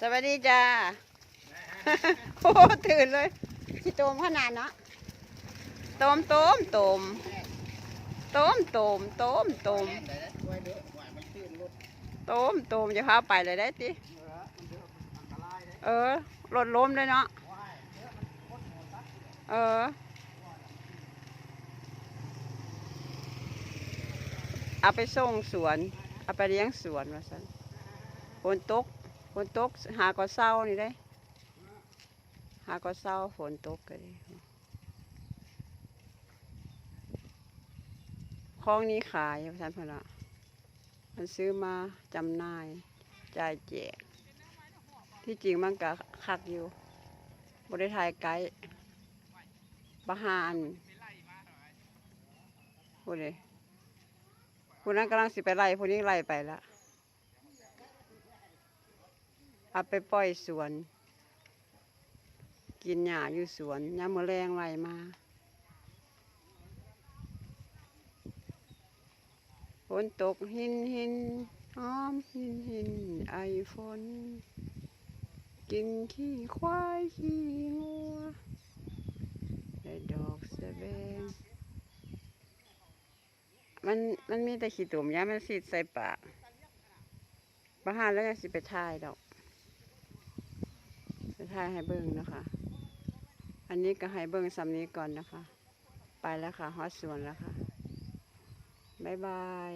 สวัสดีจ้า โอ้ตื่นเลยสิโตมขนาดเนาะโตมโตมโตมโตมโตมโตมโตมโตมโตมจะพาไปเลยได้ติเออรถล้มเลยเนาะเออเอาไปส่งสวน เอาไปเลี้ยงสวนว่าสันฝนตก ฝนตกหาก็เศร้านี่ได้หาก็เศร้าฝนตกก็ได้ของนี้ขายว่าสันพนละมันซื้อมาจำหน่ายจ่ายแจก ที่จริงมันก็คักอยู่บริทายไกด์บาหานพูดเลยผู้นั้นกำลังสิไปไล่ผู้นี้ไล่ไปแล้ว เอาไปปล่อยสวน กินหญ้าอยู่สวนยามมื้อแรงไล่มาฝนตกหินหินอ้อมหินหินไอฝน กินขี้ควายขี้งัวได้ดอกสะแบงมันมันมีแต่ขี้ตุ่มยามันสีดใส่ปากบ้านแล้วยังสิไปถ่ายดอก ไปถ่ายให้เบิ่งนะคะ อันนี้ก็ให้เบิ่งสำนี้ก่อนนะคะ ไปแล้วค่ะฮอสสวนแล้วค่ะ บ๊ายบาย